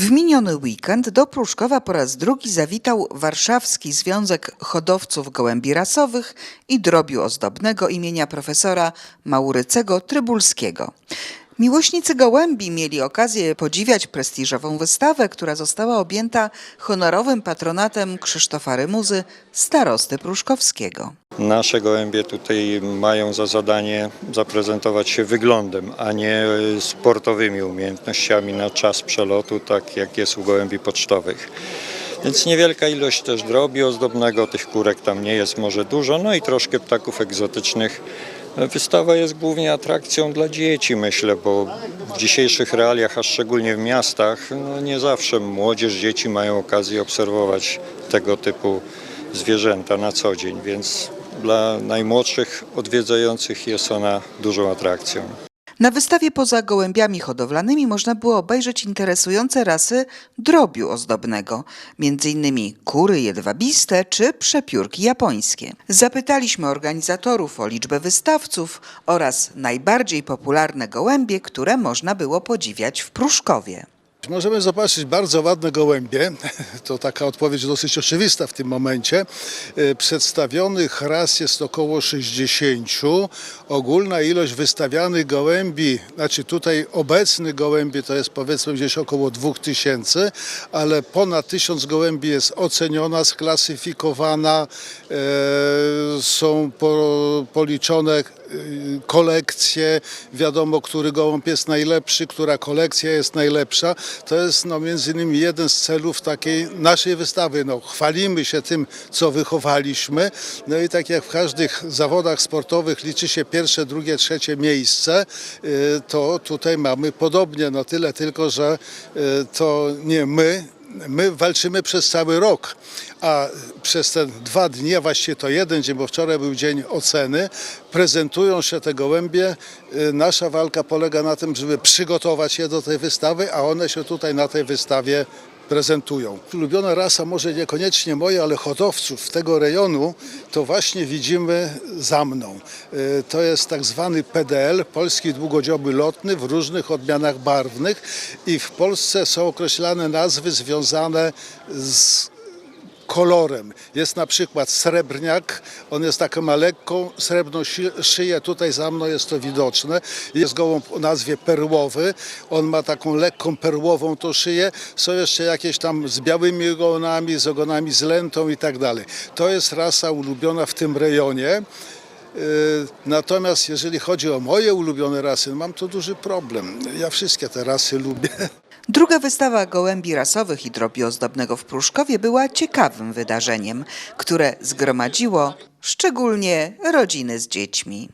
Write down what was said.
W miniony weekend do Pruszkowa po raz drugi zawitał Warszawski Związek Hodowców Gołębi Rasowych i Drobiu Ozdobnego imienia profesora Maurycego Trybulskiego. Miłośnicy gołębi mieli okazję podziwiać prestiżową wystawę, która została objęta honorowym patronatem Krzysztofa Rymuzy, starosty pruszkowskiego. Nasze gołębie tutaj mają za zadanie zaprezentować się wyglądem, a nie sportowymi umiejętnościami na czas przelotu, tak jak jest u gołębi pocztowych. Więc niewielka ilość też drobiu ozdobnego, tych kurek tam nie jest może dużo, no i troszkę ptaków egzotycznych. Wystawa jest głównie atrakcją dla dzieci, myślę, bo w dzisiejszych realiach, a szczególnie w miastach, no nie zawsze młodzież, dzieci mają okazję obserwować tego typu zwierzęta na co dzień, więc dla najmłodszych odwiedzających jest ona dużą atrakcją. Na wystawie poza gołębiami hodowlanymi można było obejrzeć interesujące rasy drobiu ozdobnego, m.in. kury jedwabiste czy przepiórki japońskie. Zapytaliśmy organizatorów o liczbę wystawców oraz najbardziej popularne gołębie, które można było podziwiać w Pruszkowie. Możemy zobaczyć bardzo ładne gołębie. To taka odpowiedź dosyć oczywista w tym momencie. E, Przedstawionych ras jest około 60. Ogólna ilość wystawianych gołębi, znaczy tutaj obecnych gołębi to jest powiedzmy gdzieś około 2000, ale ponad 1000 gołębi jest oceniona, sklasyfikowana, e, są po, policzone kolekcje, wiadomo, który gołąb jest najlepszy, która kolekcja jest najlepsza. To jest no, między innymi jeden z celów takiej naszej wystawy. No, chwalimy się tym, co wychowaliśmy. No i tak jak w każdych zawodach sportowych liczy się pierwsze, drugie, trzecie miejsce, y, to tutaj mamy podobnie. No tyle tylko, że y, to nie my, My walczymy przez cały rok, a przez te dwa dni, a właściwie to jeden dzień, bo wczoraj był dzień oceny, prezentują się te gołębie. Y, Nasza walka polega na tym, żeby przygotować je do tej wystawy, a one się tutaj na tej wystawie prezentują. Ulubiona rasa, może niekoniecznie moja, ale hodowców tego rejonu, to właśnie widzimy za mną. Y, To jest tak zwany PDL, polski długodzioby lotny w różnych odmianach barwnych i w Polsce są określane nazwy związane z kolorem. Jest na przykład srebrniak, on jest taką ma lekką srebrną szyję, tutaj za mną jest to widoczne. Jest gołąb o nazwie perłowy, on ma taką lekką perłową to szyję. Są jeszcze jakieś tam z białymi ogonami, z ogonami z lentą i tak dalej. To jest rasa ulubiona w tym rejonie. Yy, Natomiast jeżeli chodzi o moje ulubione rasy, mam tu duży problem. Ja wszystkie te rasy lubię. Druga wystawa gołębi rasowych i drobiu ozdobnego w Pruszkowie była ciekawym wydarzeniem, które zgromadziło szczególnie rodziny z dziećmi.